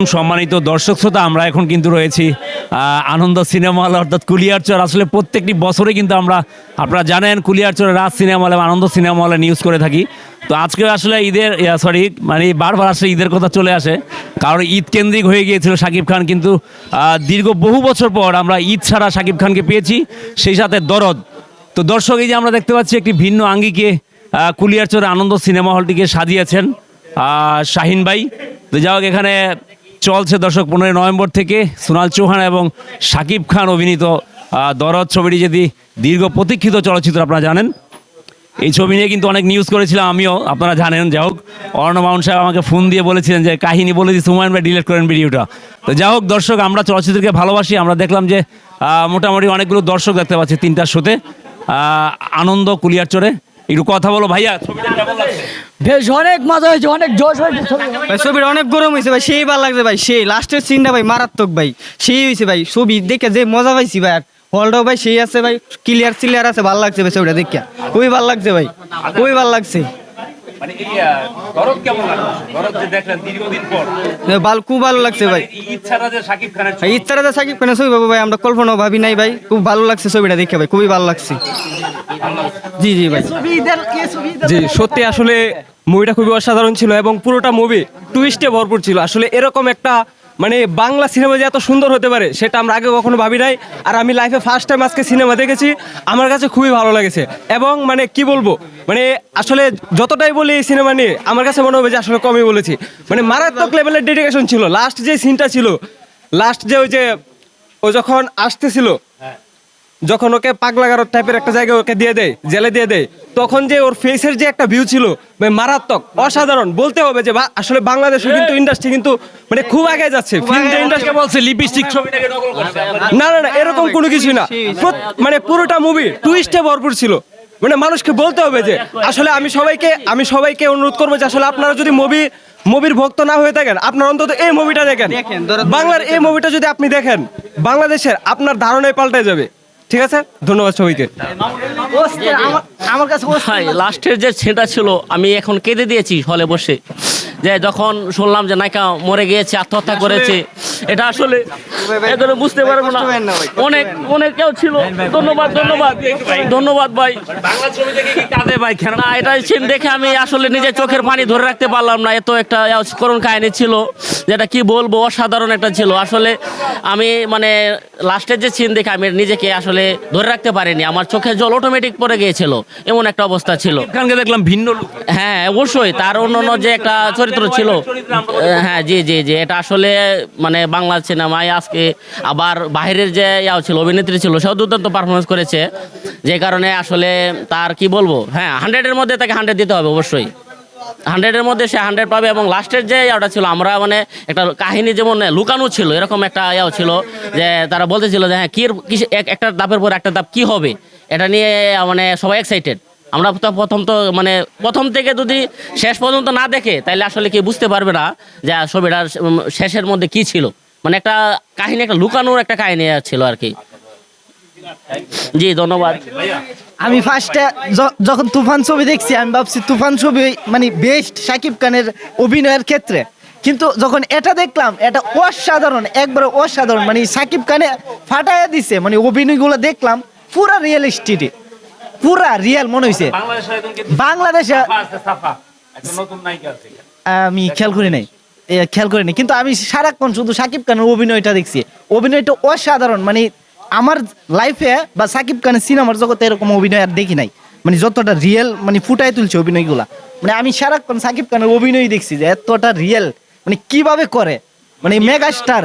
সম্মানিত দর্শক শ্রোতা, আমরা এখন কিন্তু রয়েছি আনন্দ সিনেমা হল, অর্থাৎ কুলিয়ারচর আসলে প্রত্যেকটি বছরে কিন্তু আমরা, আপনারা জানেন কুলিয়ারচরে রাজ সিনেমা হলে আনন্দ সিনেমা হলে নিউজ করে থাকি। তো আজকে আসলে ঈদের সরি মানে বারবার আসলে ঈদের কথা চলে আসে। কারণ ঈদ কেন্দ্রিক হয়ে গিয়েছিল শাকিব খান, কিন্তু দীর্ঘ বহু বছর পর আমরা ঈদ ছাড়া শাকিব খানকে পেয়েছি, সেই সাথে দরদ। তো দর্শক, এই যে আমরা দেখতে পাচ্ছি, একটি ভিন্ন আঙ্গিকে কুলিয়ারচরে আনন্দ সিনেমা হলটিকে সাজিয়েছেন। শাহিন ভাই, তো যাই হোক, এখানে চলছে দর্শক পনেরোই নভেম্বর থেকে সোনাল চৌহান এবং শাকিব খান অভিনীত দরদ ছবিটি যদি দীর্ঘ প্রতীক্ষিত চলচ্চিত্র আপনারা জানেন। এই ছবি নিয়ে কিন্তু অনেক নিউজ করেছিলাম আমিও, আপনারা জানেন। যাই হোক অর্ণব মাউন সাহেব আমাকে ফোন দিয়ে বলেছিলেন যে, কাহিনী বলে দিচ্ছি হুমায়ুন ভাই ডিলিট করেন ভিডিওটা তো যাই হোক, দর্শক, আমরা চলচ্চিত্রকে ভালোবাসি, আমরা দেখলাম যে মোটামুটি অনেকগুলো দর্শক দেখতে পাচ্ছি তিনটার শোতে আনন্দ কুলিয়ারচরে একটু কথা বলো ভাইয়া ছবিটা কেমন লাগছে? বেশ অনেক মজা হয়েছে অনেক জোশ হয়েছে ছবি। ভাই ছবিটা অনেক গরম হয়েছে ভাই সেই ভালো লাগছে ভাই সেই লাস্টের সিনটা ভাই মারাত্মক ভাই সেই হয়েছে ভাই ছবি দেখে যে মজা পাইছি ভাই আর। হলটাও ভাই সেই আছে ভাই ক্লিয়ার ক্লিয়ার আছে ভালো লাগছে ভাই ছবিটা দেখে খুবই ভালো লাগছে ভাই খুবই ভালো লাগছে। মানে এই দরদ কেমন লাগছে দরদ যে দেখলেন দীর্ঘদিন পর। ভালো খুব ভালো লাগছে ভাই। যে খানের ভাই ইচ্ছাটা সাকিব খানের ছবি পাবো ভাই আমরা কল্পনাও ভাবি নাই ভাই। খুব ভালো লাগছে ছবিটা দেখে ভাই খুবই ভালো লাগছে। জি জি ভাই। জি সত্যি আসলে মুভিটা খুবই অসাধারণ ছিল এবং পুরোটা মুভি টুইস্টে ভরপুর ছিল। আসলে এরকম একটা মানে বাংলা সিনেমা যে এত সুন্দর হতে পারে, সেটা আমরা আগে কখনো ভাবি নাই। আর আমি লাইফে ফার্স্ট টাইম আজকে সিনেমা দেখেছি, আমার কাছে খুবই ভালো লেগেছে। এবং মানে কি বলব মানে আসলে যতটাই বলি এই সিনেমা নিয়ে, আমার কাছে মনে হবে যে আসলে কমই বলেছি। মানে মারাত্মক লেভেলের ডেডিকেশন ছিল। লাস্ট যে সিনটা ছিল লাস্ট যে ওই যে, ও যখন আসতেছিল যখন ওকে পাগলাগারো টাইপের একটা জায়গায় ওকে দিয়ে দেয় জেলে দিয়ে দেয় তখন যে ওর ফেসের যে একটা ভিউ ছিল মানে মারাত্মক অসাধারণ বলতে হবে যে আসলে বাংলাদেশে কিন্তু ইন্ডাস্ট্রি কিন্তু মানে খুব আগে যাচ্ছে। ফিল্ম ইন্ডাস্ট্রি বলছে লিপস্টিক ছবিটাকে নকল করছে। না না না এরকম কোনো কিছু না। মানে পুরোটা মুভি টুইস্টে ভরপুর ছিল। মানে মানুষকে বলতে হবে যে আসলে আমি সবাইকে আমি সবাইকে অনুরোধ করব যে আসলে আপনারা যদি মুভি মুভির ভক্ত না হয়ে থাকেন আপনার অন্তত এই মুভিটা দেখেন। দেখেন, বাংলার এই মুভিটা যদি আপনি দেখেন বাংলাদেশের আপনার ধারণায় পাল্টে যাবে। ঠিক আছে? ধন্যবাদ সবাইকে। আমার কাছে লাস্টের যে ছেঁটা ছিল, আমি এখন কেঁদে দিয়েছি হলে বসে। যে যখন শুনলাম যে নায়িকা মরে গিয়েছে আত্মহত্যা করেছে এটা আসলে এখন বুঝতে পারব না। অনেক অনেক কেউ ছিল। ধন্যবাদ ধন্যবাদ ধন্যবাদ ভাই। কাঁদে ভাই কেন না এটা সিন দেখে আমি আসলে নিজের চোখের পানি ধরে রাখতে পারলাম না। এত একটা করুণ কাহিনী ছিল যেটা কি বলব অসাধারণ একটা ছিল। আসলে আমি মানে লাস্টের যে সিন দেখে আমি নিজেকে আসলে ধরে রাখতে পারিনি। আমার চোখে জল অটোমেটিক পড়ে গিয়েছিল। এমন একটা অবস্থা ছিল। দেখলাম ভিন্ন হ্যাঁ অবশ্যই। তার অন্য অন্য যে একটা চরিত্র ছিল। হ্যাঁ জি জি জি এটা আসলে মানে বাংলা সিনেমায় আজকে আবার বাইরের যে ইয়াও ছিল অভিনেত্রী ছিল সেও দুর্দান্ত পারফরমেন্স করেছে। যে কারণে আসলে তার কি বলব হ্যাঁ হান্ড্রেডের মধ্যে তাকে হান্ড্রেড দিতে হবে অবশ্যই। হান্ড্রেডের মধ্যে সে হান্ড্রেড পাবে এবং লাস্টের যে ইয়াটা ছিল আমরা মানে একটা কাহিনী যেমন লুকানো ছিল এরকম একটা ইয়াও ছিল যে তারা বলতেছিল যে হ্যাঁ কি একটা ধাপের পর একটা ধাপ কি হবে? এটা নিয়ে মানে সবাই এক্সাইটেড আমরা তো প্রথম তো মানে প্রথম থেকে যদি শেষ পর্যন্ত না দেখে তাহলে আসলে কি বুঝতে পারবে না যে ছবিটার শেষের মধ্যে কি ছিল। মানে একটা কাহিনী, একটা লুকানোর একটা কাহিনী ছিল আর কি। জি, ধন্যবাদ। আমি ফার্স্টে যখন তুফান ছবি দেখছি, আমি ভাবছি তুফান ছবি মানে বেস্ট শাকিব খানের অভিনয়ের ক্ষেত্রে। কিন্তু যখন এটা দেখলাম, এটা অসাধারণ, একবারে অসাধারণ মানে শাকিব খানে ফাটাইয়া দিছে মানে অভিনয়গুলো দেখলাম, পুরা রিয়েলিস্টিটি পুরা রিয়েল মনে হয়েছে বাংলাদেশে আমি খেয়াল করি নাই। খেয়াল করিনি কিন্তু আমি সারাক্ষণ শুধু সাকিব খানের অভিনয়টা দেখছি। অভিনয়টা অসাধারণ। মানে আমার লাইফে বা সাকিব খানের সিনেমার জগতে এরকম অভিনয় আর দেখি নাই। মানে যতটা রিয়েল মানে ফুটাই তুলছে অভিনয়গুলা। মানে আমি সারাক্ষণ সাকিব খানের অভিনয় দেখছি যে এতটা রিয়েল মানে কীভাবে করে? মানে মেগা স্টার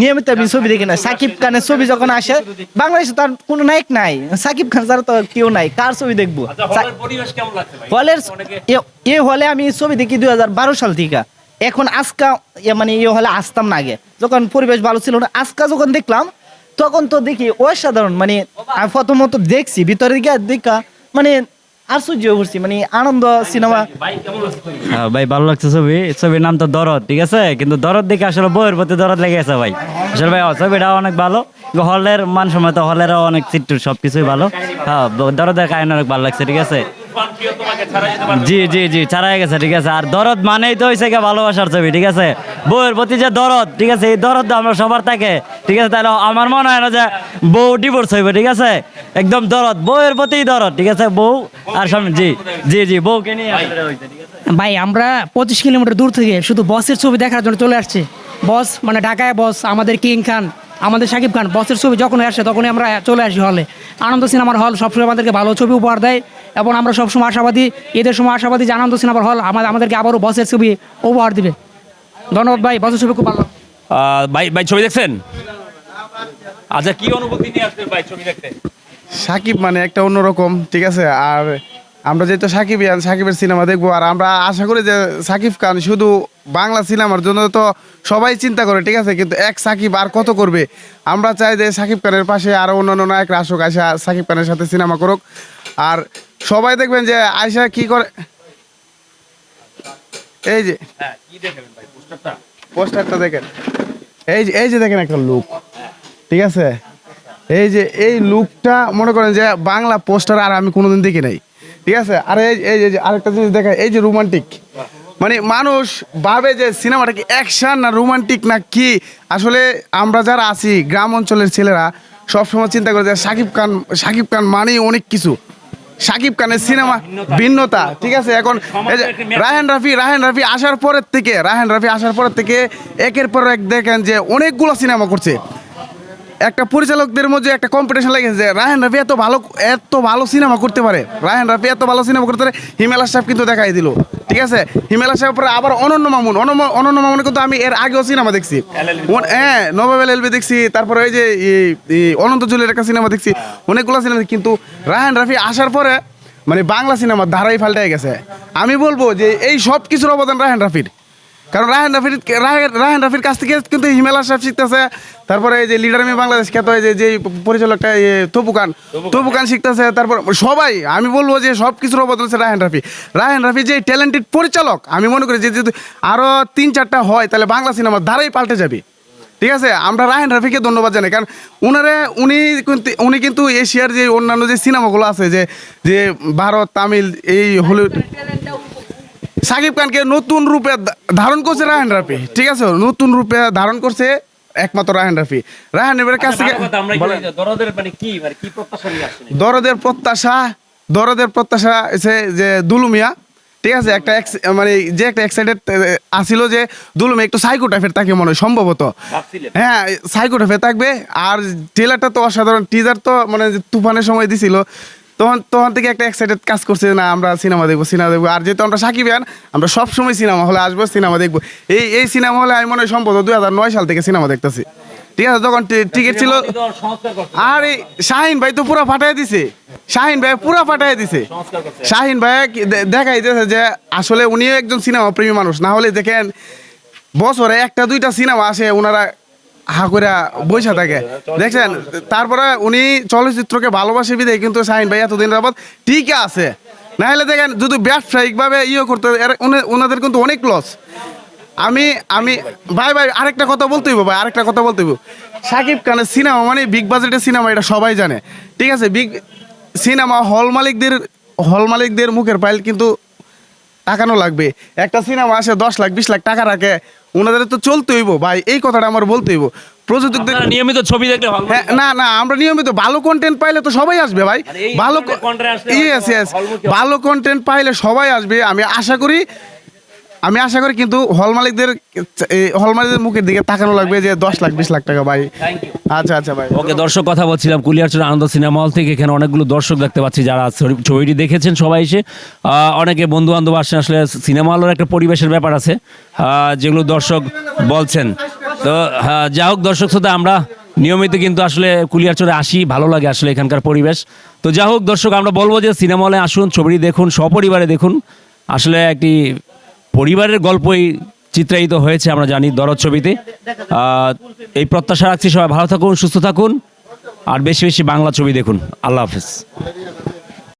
নিয়মিত আমি ছবি দেখি না। সাকিব খানের ছবি যখন আসে বাংলাদেশে তার কোনো নায়ক নাই। সাকিব খান ছাড়া তো কেউ নাই। কার ছবি দেখব? আচ্ছা হলের এ- হলে আমি ছবি দেখি দুই হাজার বারো সাল থেকে। এখন আজকা মানে এ হলে আসতাম না আগে। যখন পরিবেশ ভালো ছিল না আজকা যখন দেখলাম তখন তো দেখি অসাধারণ। মানে আমি প্রথমত দেখছি ভিতরে দিকে দেখা মানে আশ্চর্য পড়ছি মানে আনন্দ সিনেমা হ্যাঁ ভাই ভালো লাগছে ছবি। ছবির নাম তো দরদ ঠিক আছে? কিন্তু দরদ দেখে আসলে বইয়ের প্রতি দরদ লেগে গেছে ভাই। আসলে ভাই ছবিটা অনেক ভালো। হলের মান সময় তো হলেরও অনেক চিত্র সব কিছুই ভালো। হ্যাঁ দরদের কাহিনী অনেক ভালো লাগছে ঠিক আছে? জি জি জি ছাড়া হয়ে গেছে ঠিক আছে? আর দরদ মানেই তো হয়েছে ভালোবাসার ছবি ঠিক আছে? বউয়ের প্রতি যে দরদ ঠিক আছে? এই দরদ আমরা সবার থাকে ঠিক আছে? তাহলে আমার মনে হয় না যে বউ ডিভোর্স হইবে ঠিক আছে? একদম দরদ বউয়ের প্রতি দরদ ঠিক আছে? বউ আর সামনে জি জি জি বউকে নিয়ে ঠিক আছে? ভাই আমরা পঁচিশ কিলোমিটার দূর থেকে শুধু বসের ছবি দেখার জন্য চলে আসছি। বস মানে ঢাকায় বস আমাদের কিং খান আমাদের সাকিব খান বসের ছবি যখনই আসে তখনই আমরা চলে আসি হলে আনন্দ সিনেমার হল সবসময় আমাদেরকে ভালো ছবি উপহার দেয় এবং আমরা সবসময় আশাবাদী এদের সময় আশাবাদী যে আনন্দ সিনেমার হল আমাদের আমাদেরকে আবারও বসের ছবি উপহার দিবে। ধন্যবাদ ভাই বসের ছবি খুব ভালো। ভাই ভাই ছবি দেখছেন? আচ্ছা কি অনুভূতি নিয়ে আসবেন ভাই ছবি দেখতে? সাকিব মানে একটা অন্যরকম ঠিক আছে? আর আমরা যেহেতু সাকিব সাকিবের সিনেমা দেখব আর আমরা আশা করি যে সাকিব খান শুধু বাংলা সিনেমার জন্য তো সবাই চিন্তা করে ঠিক আছে? কিন্তু এক সাকিব আর কত করবে? আমরা চাই যে সাকিব খানের পাশে আরও অন্যান্য নায়করা আসুক আয়সা সাকিব খানের সাথে সিনেমা করুক। আর সবাই দেখবেন যে আয়সা কি করে? এই যে পোস্টারটা? পোস্টারটা দেখেন। এই যে এই যে দেখেন একটা লুক ঠিক আছে? এই যে এই লুকটা মনে করেন যে বাংলা পোস্টার আর আমি কোনোদিন দেখি নাই। ঠিক আছে? আর এই এই যে- আরেকটা জিনিস দেখা এই যে রোমান্টিক মানে মানুষ ভাবে যে সিনেমাটা কি অ্যাকশন না রোমান্টিক না কি? আসলে আমরা যারা আছি, গ্রাম অঞ্চলের ছেলেরা সবসময় চিন্তা করে যে সাকিব খান সাকিব খান মানেই অনেক কিছু। সাকিব খানের সিনেমা ভিন্নতা, ঠিক আছে? এখন রাহেন রাফি রাহেন রাফি আসার পরের থেকে রাহেন রাফি আসার পরের থেকে একের পর এক দেখেন যে অনেকগুলো সিনেমা করছে। একটা পরিচালকদের মধ্যে একটা কম্পিটিশন লেগেছে যে রায়হান রাফি এত ভালো এত ভালো সিনেমা করতে পারে। রায়হান রাফি এত ভালো সিনেমা করতে পারে, হিমেলা সাহেব কিন্তু দেখাই দিল। ঠিক আছে? হিমেলা সাহেব পরে আবার অনন্য মামুন অনন্য- অনন্য মামুন কিন্তু আমি এর আগেও সিনেমা দেখছি। হ্যাঁ নবাবেল এলবি দেখছি তারপরে ওই যে অনন্ত জুলের একটা সিনেমা দেখছি অনেকগুলো সিনেমা কিন্তু রায়হান রাফি আসার পরে মানে বাংলা সিনেমার ধারাই পাল্টে গেছে। আমি বলব যে এই সব কিছুর অবদান রায়হান রাফির। কারণ রায়হান রাফির রায়হান রাফির কাছ থেকে কিন্তু হিমেলা সাহেব শিখতেছে। তারপরে এই যে লিডার আমি বাংলাদেশ খ্যাত এই যে যে পরিচালকটা তপুকান তপুকান শিখতেছে তারপর সবাই আমি বলব যে সব কিছুর অবদান হচ্ছে রায়হান রাফি। রায়হান রাফি যে ট্যালেন্টেড পরিচালক আমি মনে করি যে যদি আরও তিন চারটা হয় তাহলে বাংলা সিনেমার ধারাই পাল্টে যাবে। ঠিক আছে? আমরা রায়হান রাফিকে ধন্যবাদ জানাই কারণ উনারে উনি কিন্তু উনি কিন্তু এশিয়ার যে অন্যান্য যে সিনেমাগুলো আছে যে যে ভারত তামিল এই হলিউড সাকিব খানকে নতুন রূপে ধারণ করছে রায়হান রাফি। ঠিক আছে? নতুন রূপে ধারণ করছে একমাত্র রায়হান রাফি। রায়হান রাফির কাছ থেকে দরদের প্রত্যাশা দরদের প্রত্যাশা এসে যে দুলুমিয়া ঠিক আছে? একটা মানে যে একটা এক্সাইটেড আসিল যে দুলুমিয়া একটু সাইকো টাইপের থাকে মনে হয় সম্ভবত। হ্যাঁ সাইকো টাইপের থাকবে। আর ট্রেলারটা তো অসাধারণ। টিজার তো মানে তুফানের সময় দিছিল। তখন তখন থেকে একটা এক্সাইটেড কাজ করছে না আমরা সিনেমা দেখব সিনেমা দেখব। আর যেহেতু আমরা সাকিব সাকিবিয়ান আমরা সবসময় সিনেমা হলে আসব সিনেমা দেখব। এই এই সিনেমা হলে আমি মনে হয় সম্ভবত দুই হাজার নয় সাল থেকে সিনেমা দেখতেছি। ঠিক আছে তখন টিকিট ছিল আর এই শাহিন ভাই তো পুরো ফাটাই দিছে। শাহিন ভাই পুরো ফাটাই দিছে। শাহিন ভাই দেখাই দিয়েছে যে আসলে উনিও একজন সিনেমা প্রেমী মানুষ। না হলে দেখেন বছরে একটা দুইটা সিনেমা আসে ওনারা হা করে বৈশা থাকে। দেখছেন? তারপরে উনি চলচ্চিত্রকে ভালোবাসে বিদে কিন্তু শাহিন ভাই এতদিন যাবত ঠিকই আছে। না হলে দেখেন, যদি ব্যবসায়িকভাবে ইয়ে করতে ওনাদের কিন্তু অনেক লস আমি আমি ভাই ভাই, আরেকটা কথা বলতে হইব, ভাই, আরেকটা কথা বলতে হইব। সাকিব খানের সিনেমা মানে বিগ বাজেটের সিনেমা, এটা সবাই জানে। ঠিক আছে? বিগ সিনেমা হল মালিকদের হল মালিকদের মুখের পাইল কিন্তু টাকানো লাগবে। একটা সিনেমা আসে দশ লাখ বিশ লাখ টাকা রাখে ওনাদের তো চলতে হইব ভাই এই কথাটা আমার বলতে হইব। প্রযোজকদের নিয়মিত ছবি দেখলে হ্যাঁ না না আমরা নিয়মিত ভালো কন্টেন্ট পাইলে তো সবাই আসবে ভাই। ভালো ইয়েস ইয়েস ভালো কন্টেন্ট পাইলে সবাই আসবে আমি আশা করি আমি আশা করি কিন্তু হল মালিকদের হল মালিকদের মুখের দিকে তাকানো লাগবে যে দশ লাখ বিশ লাখ টাকা ভাই। আচ্ছা আচ্ছা ভাই। ওকে দর্শক কথা বলছিলাম কুলিয়ারচর আনন্দ সিনেমা হল থেকে এখানে অনেকগুলো দর্শক দেখতে পাচ্ছি যারা ছবি- ছবিটি দেখেছেন সবাই এসে। অনেকে বন্ধু বান্ধব আসছেন আসলে সিনেমা হলের একটা পরিবেশের ব্যাপার আছে যেগুলো দর্শক বলছেন। তো হ্যাঁ, যা হোক দর্শক শ্রোতা আমরা নিয়মিত কিন্তু আসলে কুলিয়ারচরে আসি ভালো লাগে আসলে এখানকার পরিবেশ। তো যা হোক দর্শক আমরা বলব যে সিনেমা হলে আসুন ছবিটি দেখুন সপরিবারে দেখুন। আসলে একটি পরিবারের গল্পই চিত্রায়িত হয়েছে, আমরা জানি দরদ ছবিতে। এই প্রত্যাশা রাখছি সবাই, ভালো থাকুন, সুস্থ থাকুন, আর বেশি বেশি বাংলা ছবি দেখুন। আল্লাহ হাফেজ।